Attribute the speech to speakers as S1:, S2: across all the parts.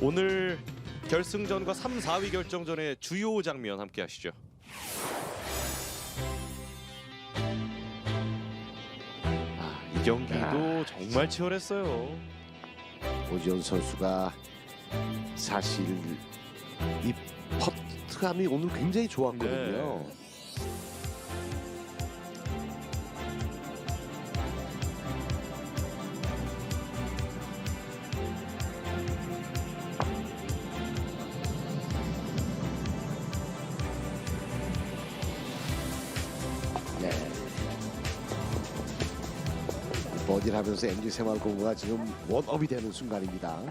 S1: 오늘 결승전과 3, 4위 결정전의 주요 장면 함께 하시죠. 아, 이 경기도 정말 치열했어요.
S2: 오지원 선수가 사실 이 퍼트감이 오늘 굉장히 좋았거든요.
S1: 네.
S2: 네. 버디를 하면서 MG 새마을고가 지금 원업이 되는 순간입니다.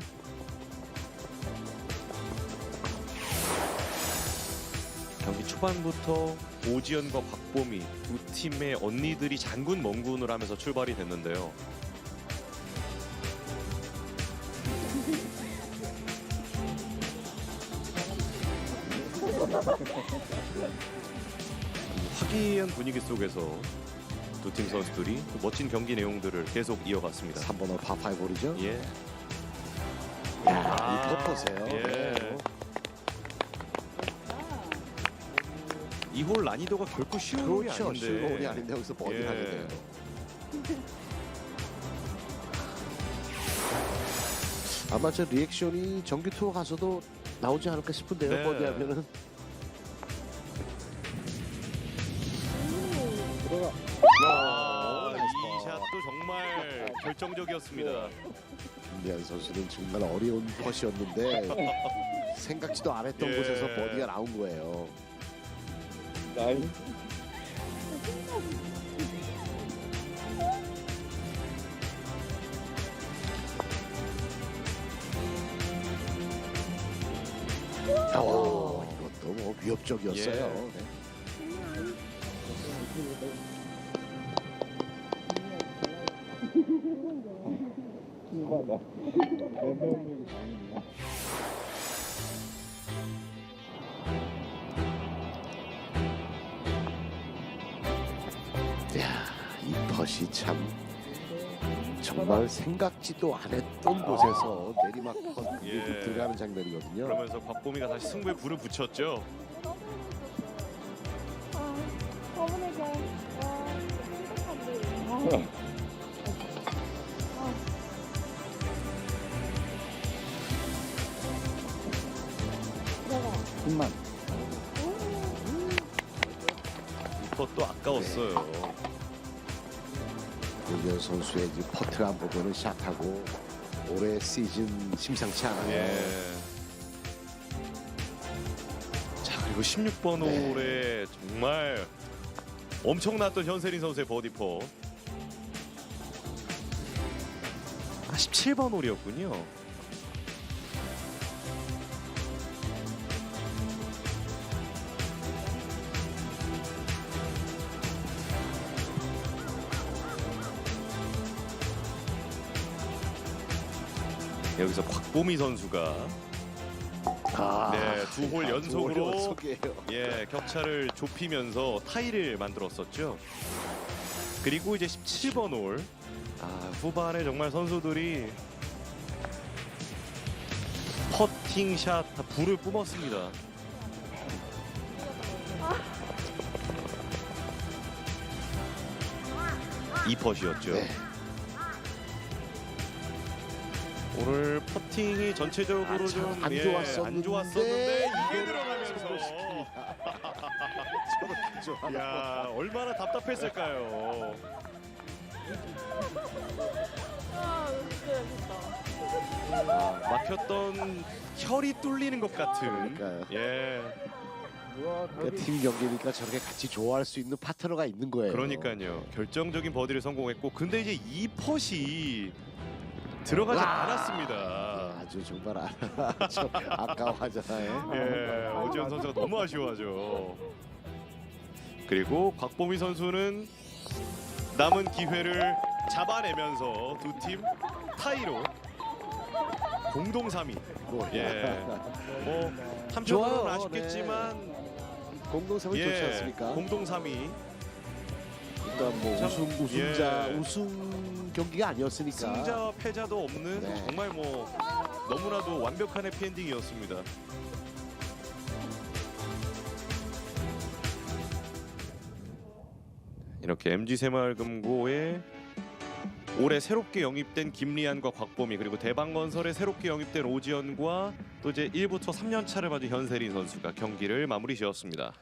S1: 경기 초반부터 오지연과 박보미 두 팀의 언니들이 장군 멍군을 하면서 출발이 됐는데요. 화기애애한 분위기 속에서 두 팀 선수들이 또 멋진 경기 내용들을 계속 이어갔습니다.
S2: 3번호 파파이볼이죠.
S1: 예.
S2: 야, 이거 보세요.
S1: 예.
S2: 네.
S1: 이 홀 난이도가 결코 쉬운 홀이
S2: 그렇죠.
S1: 아닌데.
S2: 쉬운 홀이 아닌데 여기서 버디를
S1: 예.
S2: 하게 돼요. 아마 저 리액션이 정규 투어 가서도 나오지 않을까 싶은데요.
S1: 네.
S2: 버디 하면은
S1: 아, 이 샷도 정말 결정적이었습니다.
S2: 김대한 선수는 정말 어려운 컷이었는데 생각지도 않았던
S1: 예.
S2: 곳에서 버디가 나온 거예요. 오, 이것도 뭐 위협적이었어요.
S1: 예.
S2: 네. 야, 이 펫이 참 정말 생각지도 않았던 곳에서 내리막 컷
S1: 예.
S2: 들어가는 장면이거든요.
S1: 그러면서 박보미가 다시 승부에 불을 붙였죠.
S3: 아, 어머니가 와, 행복한데.
S1: 이것도 아까웠어요.
S2: 윤현 선수의 이 퍼트를 한 부분은 샷하고 올해 시즌 심상치 않아요.
S1: 예. 자 그리고 16번
S2: 네.
S1: 홀에 정말 엄청났던 현세린 선수의 버디퍼. 아 17번 홀이었군요. 여기서 곽보미 선수가
S2: 아,
S1: 네, 두홀
S2: 야,
S1: 연속으로.
S2: 연속이에요.
S1: 예, 격차를 좁히면서 타이를 만들었었죠. 그리고 이제 17번 홀. 아, 후반에 정말 선수들이 퍼팅샷 다 불을 뿜었습니다. 이 퍼시였죠.
S2: 네.
S1: 오늘 퍼팅이 전체적으로
S2: 아, 참, 좀안
S1: 예,
S2: 좋았었는데
S1: 안 좋았었는데 이게 들어가면서
S2: 저렇게 좋아하는
S1: 야 얼마나 답답했을까요.
S3: 아, 진짜 예쁘다.
S1: 아, 막혔던 혈이 뚫리는 것 같은.
S2: 그러니까요.
S1: 예,
S2: 그러니까 팀 경기니까 저렇게 같이 좋아할 수 있는 파트너가 있는 거예요.
S1: 그러니까요. 결정적인 버디를 성공했고, 근데 이제 이 퍼시 들어가지
S2: 와.
S1: 않았습니다.
S2: 아주 정말 아- 저 아까워하잖아요.
S1: 예, 오지현 선수가 너무 아쉬워하죠. 그리고 곽보미 선수는 남은 기회를 잡아내면서 두 팀 타이로 공동 3위.
S2: 뭐,
S1: 예, 뭐 한편으로는
S2: 좋아요.
S1: 아쉽겠지만
S2: 공동생활 좋지 않습니까?
S1: 공동 3위.
S2: 일단 뭐
S1: 참,
S2: 우승 우승자
S1: 예.
S2: 우승 경기가 아니었으니까.
S1: 승자와 패자도 없는
S2: 네.
S1: 정말 뭐 너무나도 완벽한 해피엔딩이었습니다. 이렇게 MG 새마을금고에 올해 새롭게 영입된 김리안과 곽범희 그리고 대방건설에 새롭게 영입된 오지연과 또 이제 1부터 3년 차를 맞은 현세린 선수가 경기를 마무리 지었습니다.